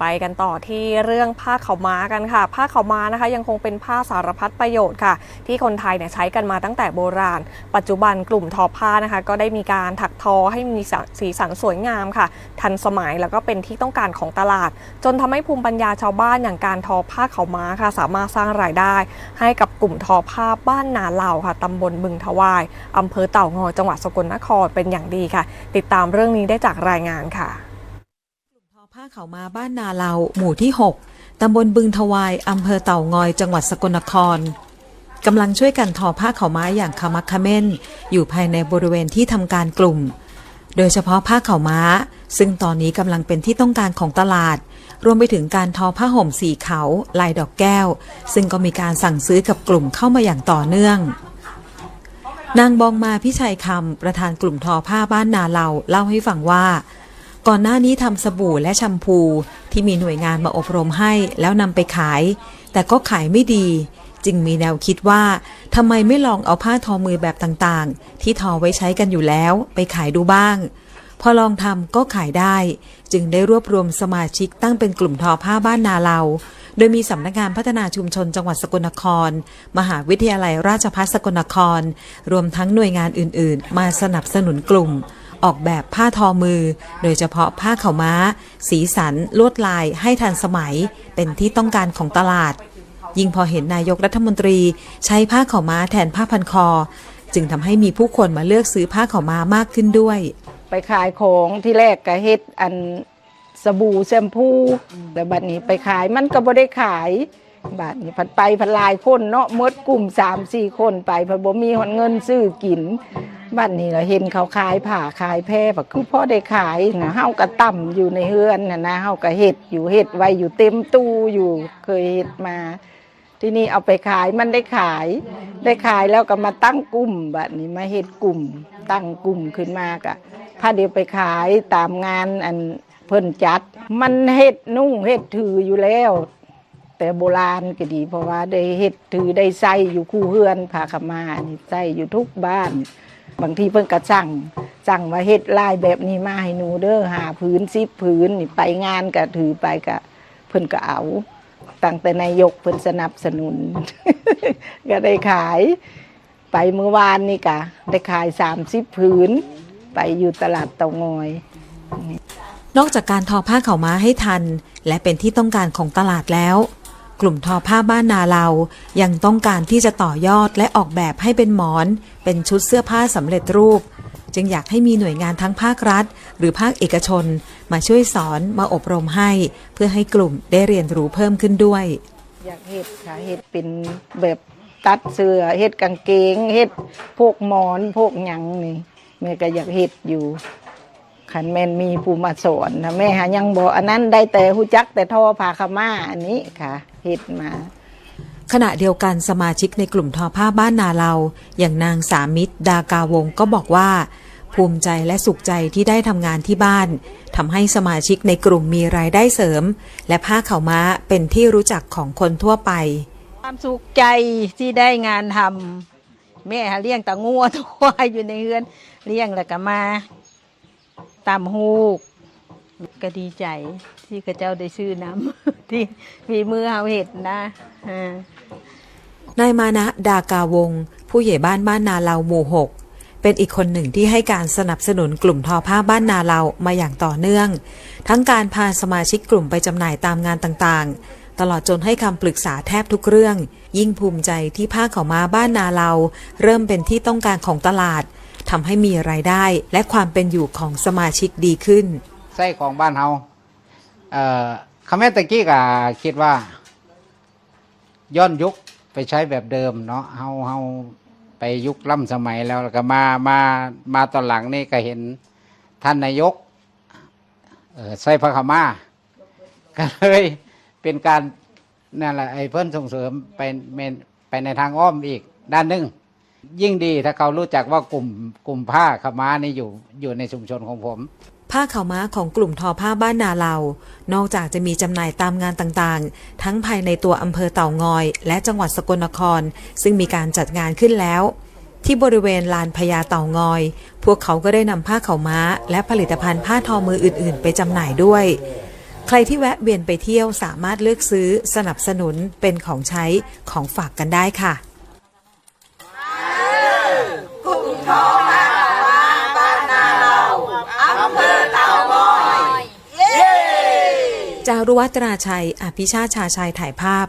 ไปกันต่อที่เรื่องผ้าขาวม้ากันค่ะ ผ้าขาวม้านะคะ ยังคงเป็นผ้าสารพัดประโยชน์ค่ะ ที่คนไทยเนี่ยใช้กันมาตั้งแต่โบราณ ปัจจุบันกลุ่มทอผ้านะคะ ก็ได้มีการถักทอให้มีสีสันสวยงามค่ะ ทันสมัยแล้วก็เป็นที่ต้องการของตลาด จนทำให้ภูมิปัญญาชาวบ้านอย่างการทอผ้าขาวม้าค่ะ สามารถสร้างรายได้ ให้กับกลุ่มทอผ้าบ้านนาเหล่าค่ะตำบลบึงทวายอำเภอเต่างอยจังหวัดสกลนครเป็นอย่างดีค่ะ ติดตามเรื่องนี้ได้จากรายงานค่ะ ผ้าเขามาบ้านนาเราหมู่ที่ 6 ตำบลบึงทวายอำเภอเต่างอยจังหวัดสกลนครกำลังช่วยกันทอผ้าเขาม้าอย่างขมักเขม้น อยู่ภายในบริเวณที่ทำการกลุ่ม โดยเฉพาะผ้าเขาม้า ซึ่งตอนนี้กำลังเป็นที่ต้องการของตลาด รวมไปถึงการทอผ้าห่มสีเขาลายดอกแก้ว ซึ่งก็มีการสั่งซื้อกับกลุ่มเข้ามาอย่างต่อเนื่อง นางบองมาพิชัยคำประธานกลุ่มทอผ้าบ้านนาเราเล่าให้ฟังว่า ก่อนหน้านี้ทำสบู่และแชมพูที่มีหน่วยงานมาอบรมให้แล้วนำไปขาย แต่ก็ขายไม่ดี จึงมีแนวคิดว่าทำไมไม่ลองเอาผ้าทอมือแบบต่างๆ ที่ทอไว้ใช้กันอยู่แล้วไปขายดูบ้าง พอลองทำก็ขายได้ จึงได้รวบรวมสมาชิกตั้งเป็นกลุ่มทอผ้าบ้านนาเราโดยมีสำนักงานพัฒนาชุมชนจังหวัดสกลนคร มหาวิทยาลัยราชภัฏสกลนคร รวมทั้งหน่วยงานอื่น ๆ มาสนับสนุนกลุ่ม ออกแบบผ้าทอมือ โดยเฉพาะผ้าเขาม้า สีสันลวดลายให้ทันสมัย เป็นที่ต้องการของตลาด ยิ่งพอเห็นนายกรัฐมนตรีใช้ผ้าเขาม้าแทนผ้าพันคอ จึงทำให้มีผู้คนมาเลือกซื้อผ้าเขาม้ามากขึ้นด้วย ไปขายของที่แรกก็เฮ็ดอันสบู่แชมพูแต่บัดนี้ไปขายมันก็บ่ได้ขายบัดนี้พันไปพันลายคนเนาะมดกลุ่มสามสี่คนไปพันบ่มีหนเงินซื้อกิน บัดนี้เราเห็นเขาขายผ้าขายแพร่ก็คือพ่อได้ขายนะเฮาก็ต่ำอยู่ในเฮือนนะนะเฮาก็เฮ็ดอยู่เฮ็ดไว้อยู่เต็มตู้อยู่เคยเฮ็ดมา ที่นี่เอาไปขายมันได้ขาย ได้ขายแล้วก็มาตั้งกลุ่มแบบนี้มาเฮ็ดกลุ่ม ตั้งกลุ่มขึ้นมากะพาเดียวไปขายตามงานอันเพิ่นจัด มันเฮ็ดนุ่งเฮ็ดถืออยู่แล้ว แต่โบราณก็ดี เพราะว่าได้เฮ็ดถือได้ใส่อยู่คู่เฮือนผาขามานี่ใส่อยู่ทุกบ้าน บางทีเพิ่นก็สั่งสั่งว่าเฮ็ดลายแบบนี้มาให้หนูเด้อหาผืนสิบผืนนี่ไปงานก็ถือไปก็เพิ่นก็เอาตั้งแต่นายกเพิ่นสนับสนุน ก็ได้ขาย ไปเมื่อวานนี่กะได้ขายสามสิบผืนไปอยู่ตลาดเตางอย นอกจากการทอผ้าเข่าวม้าให้ทัน และเป็นที่ต้องการของตลาดแล้ว กลุ่มทอผ้าบ้านนาเรายังต้องการที่จะต่อยอดและออกแบบให้เป็นหมอน เป็นชุดเสื้อผ้าสำเร็จรูป จึงอยากให้มีหน่วยงานทั้งภาครัฐ หรือภาคเอกชน มาช่วยสอนมาอบรมให้ เพื่อให้กลุ่มได้เรียนรู้เพิ่มขึ้นด้วย อยากเฮ็ดค่ะเฮ็ดเป็นแบบตัดเสื้อเฮ็ดกางเกงเฮ็ดพวกหมอนพวกหยังนี่แม่ก็อยากเฮ็ดอยู่ ขันแม่นมีผู้มาสอนนะแม่หายังบอกอันนั้นได้แต่หูจักแต่ทอผ้าขาวม่าอันนี้ค่ะเฮ็ดมา ขณะเดียวกันสมาชิกในกลุ่มทอผ้าบ้านนาเรา อย่างนางสามิตรดากาวงศ์ก็บอกว่า ภูมิใจและสุขใจที่ได้ทำงานที่บ้านทำให้สมาชิกในกลุ่มมีรายได้เสริม และผ้าขาวม้าเป็นที่รู้จักของคนทั่วไป ความสุขใจที่ได้งานทำแม่หาเลี้ยงตะงัวตัวควายอยู่ในเฮือนเลี้ยงแล้วก็มา ตามฮูกก็ดีใจที่กระเจ้าได้ซื้อน้ำ ที่มีมือเฮาเห็ดนะนายมานะดากาวง ผู้ใหญ่บ้านบ้านนาเราหมู่หกเป็นอีกคนหนึ่งที่ให้การสนับสนุนกลุ่มทอผ้าบ้านนาเรามาอย่างต่อเนื่อง ทั้งการพาสมาชิกกลุ่มไปจำหน่ายตามงานต่างๆ ตลอดจนให้คำปรึกษาแทบทุกเรื่อง ยิ่งภูมิใจที่ผ้าขาวม้าบ้านนาเรา เริ่มเป็นที่ต้องการของตลาด ทำให้มีรายได้และความเป็นอยู่ของสมาชิกดีขึ้น ไส้ของบ้านเฮาเอ่อคำแม่ตะกี้ก็คิดว่า ย้อนยุคไปใช้แบบเดิมเนาะเฮาเฮาไปยุคล่ำสมัยแล้วแล้วก็มามามาตอนหลังนี่ก็เห็นท่านนายกเอ่อใส่พระขามาก็เลยเป็นการนั่นแหละไอ้เพิ่นส่งเสริมไปเมนไปในทางอ้อมอีกด้านหนึ่ง ยิ่งดีถ้าเขารู้จักว่ากลุ่มกลุ่มผ้าขาม้านี่อยู่อยู่ในชุมชนของผม ผ้าขาวม้าของกลุ่มทอผ้าบ้านนาเรา นอกจากจะมีจำหน่ายตามงานต่างๆ ทั้งภายในตัวอำเภอเต่างอย และจังหวัดสกลนคร ซึ่งมีการจัดงานขึ้นแล้ว ที่บริเวณลานพญาเต่างอย พวกเขาก็ได้นำผ้าขาวม้า และผลิตภัณฑ์ผ้าทอมืออื่น ๆ ไปจำหน่ายด้วยใครที่แวะเวียนไปเที่ยวสามารถเลือกซื้อสนับสนุนเป็นของใช้ของฝากกันได้ค่ะ จารุวัตราชัย อภิชาชาชัยถ่ายภาพ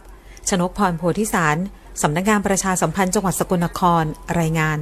ชนกพรโพธิสาร สำนักงานประชาสัมพันธ์จังหวัดสกลนคร รายงาน